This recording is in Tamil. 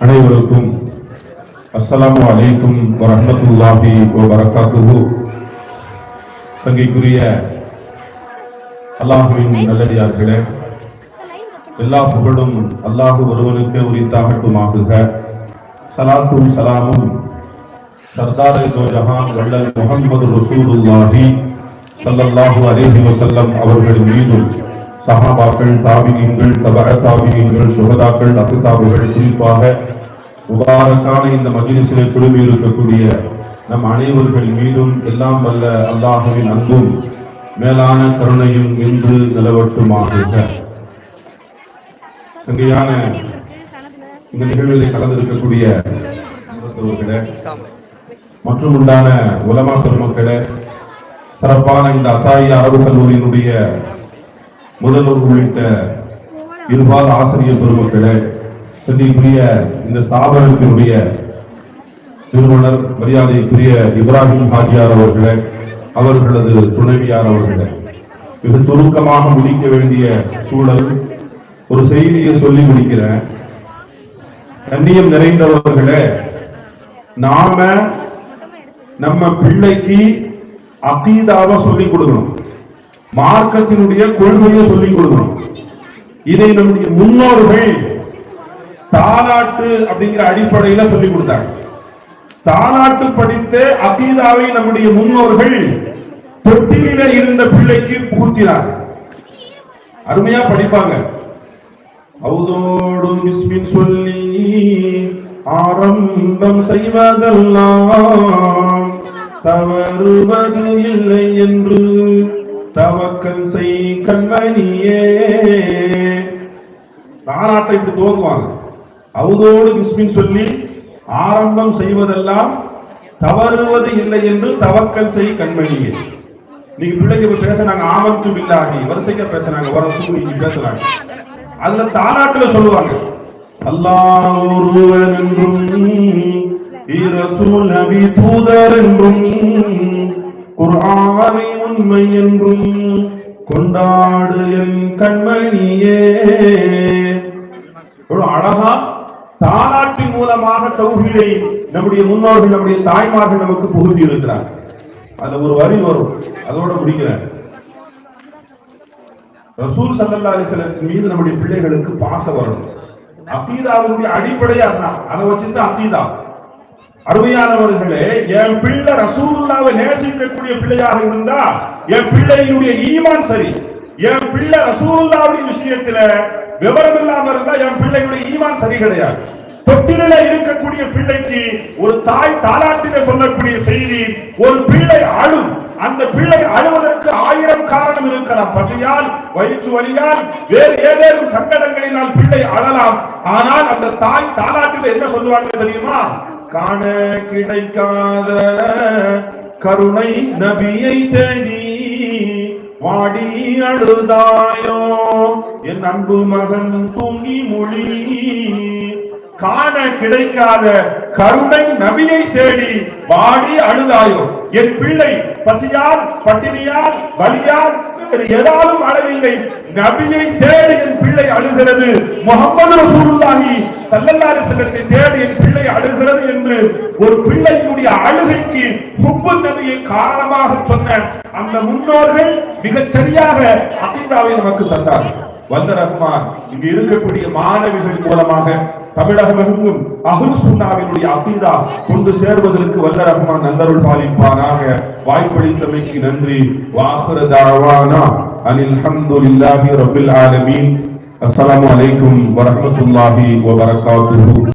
அனைவருக்கும் அஸ்லாம் அலைக்கும் வரமத்துல்லாஹி வரகாத்துஹு தங்கைக்குரிய அல்லாஹுவின் நல்லடியார்களே எல்லா புகழும் அல்லாஹு ஒருவனுக்கு உரித்தாகட்டுமாகுக. சலாத்தும் சலாமும் சர்தார் தோ ஜஹான் வள்ளல் முகமது ரசூலுல்லாஹி சல்லல்லாஹு அலைஹி வசல்லம் அவர்கள் மீதும் சஹாபாக்கள் தாபிகீன்கள் தபஅ தாபிகீன்கள் சுகதாக்கள் அசுதாபுகள் குறிப்பாக முபாரக்கான இந்த மஜ்லிஸிலே குழுமி இருக்கக்கூடிய நம் அனைவர்கள் மீதும் எல்லாம் வல்ல அல்லாஹுவின் அன்பும் மேலான கருணையும் இன்று நிலவட்டுமாக தங்கையான இந்த நிகழ்வில் கலந்திருக்கக்கூடிய மற்றும் உண்டான உலமா பெருமக்களே சிறப்பான இந்த அசாயி அரபு கல்லூரியினுடைய முதல்வர் உள்ளிட்ட இருபால் ஆசிரியர் பெருமக்களே சந்திக்குரிய இந்த ஸ்தாபனத்தினுடைய நிறுவனர் மரியாதைக்குரிய இப்ராஹிம் ஹாஜியார் அவர்களே அவர்களது துணைவியார் அவர்களே மிக சுருக்கமாக முடிக்க வேண்டிய சூழல் ஒரு செய்தியை சொல்லி முடிக்கிறேன். கண்ணியம் நிறைந்தவர்களே நாம நம்ம பிள்ளைக்கு அகீதாவை சொல்லிக் கொடுக்கணும். மார்க்கத்தினுடைய கொள்கையை சொல்லிக் கொடுக்கணும். இதை நம்முடைய முன்னோர்கள் தாலாட்டு அப்படிங்கிற அடிப்படையில சொல்லிக் கொடுத்தாங்க. தாலாட்டு படித்த அபீதாவை நம்முடைய முன்னோர்கள் தொட்டியில இருந்த பிள்ளைக்கு பூர்த்தினார் அருமையா படிப்பாங்க. அவுதோடு சொல்லி ஆரம்பம் செய்வதெல்லாம் தவறுவது இல்லை என்று தவக்கல் செய் கண்மணியே தாராட்டை இப்படி துவங்குவாங்க. அவதோடு கிஸ்மின் சொல்லி ஆரம்பம் செய்வதெல்லாம் தவறுவது இல்லை என்று தவக்கல் செய் கண்மணியே நீங்க பிள்ளைங்க இப்ப பேசுறாங்க ஆமத்து பில்லாகி வரிசைக்க பேசுறாங்க வர சூழ்நிலை பேசுறாங்க. அதுல தாராட்டுல சொல்லுவாங்க அல்லாஹ் ஒருவன் என்றும் நபி தூதர் என்றும் குர்ஆனை உண்மை என்றும் கொண்டாடு என் கண்மணியே. ஒரு அழகா தாலாட்டின் மூலமாக தௌஹீதை நம்முடைய முன்னோர்கள் நம்முடைய தாய்மார்கள் நமக்கு புகுத்தி இருக்கிறார். அதுல ஒரு வரி வரும். அதோட முடிக்கிறேன். ரசூல் சல்லல்லா அலிஸ்லத்தின் மீது நம்முடைய பிள்ளைகளுக்கு பாசம் வரணும் அக்கீதாவுடைய அடிப்படையா அதான் அதை வச்சுட்டு அக்கீதா அருமையானவர்களே என் பிள்ளை ரசூலுல்லாவை நேசிக்கக்கூடிய பிள்ளையாக இருந்தா என் பிள்ளையினுடைய ஈமான் சரி. என் பிள்ளை ரசூலுல்லாவுடைய விஷயத்துல விவரம் இல்லாம இருந்தா என் பிள்ளையுடைய ஈமான் சரி கிடையாது. தொட்டில இருக்கக்கூடிய பிள்ளைக்கு ஒரு தாய் தாலாட்டில சொல்லக்கூடிய செய்தி ஒரு பிள்ளை அழும். அந்த பிள்ளை அழுவதற்கு ஆயிரம் காரணம் இருக்கலாம். பசியால் வயிற்று வலியால் வேறு ஏதேனும் சங்கடங்களினால் பிள்ளை அழலாம். ஆனால் அந்த தாய் தாலாட்டில என்ன சொல்லுவாங்க தெரியுமா? காண கிடைக்காத கருணை நபியை தேடி வாடி அழுதாயோ. என் அன்பு மகன் தூங்கி மொழி. காண கிடைக்காத கருணை நபியை தேடி வாடி அழுதாயோ. என் பிள்ளை பசியால் பட்டினியால் வலியால் ஏதாலும் அழவில்லை நபியை தேடி என் பிள்ளை அழுகிறது. முகமது ரசூலுல்லாஹி சல்லல்லாஹு அலைஹி தேடி என் பிள்ளை அழுகிறது என்று ஒரு பிள்ளையினுடைய அழுகைக்கு ஹுப்பு நபியை காரணமாக சொன்ன அந்த முன்னோர்கள் மிகச் சரியாக அகீதாவை நமக்கு தந்தார்கள். வந்த ரஹ்மான் இங்கு இருக்கக்கூடிய மாணவிகள் மூலமாக தமிழகமெங்கும் அகுல் சுன்னாவினுடைய அகிதா கொண்டு சேர்வதற்கு வல்ல ரஹ்மான் நல்லருள் பாலிப்பானாக. வாய்ப்பளித்தமைக்கு நன்றி. வாஹிர தாவானா. அனில் ஹம்துலில்லாஹி ரபில் ஆலமீன். அஸ்ஸலாமு அலைக்கும் வரஹ்மத்துல்லாஹி வபரகாத்துஹு.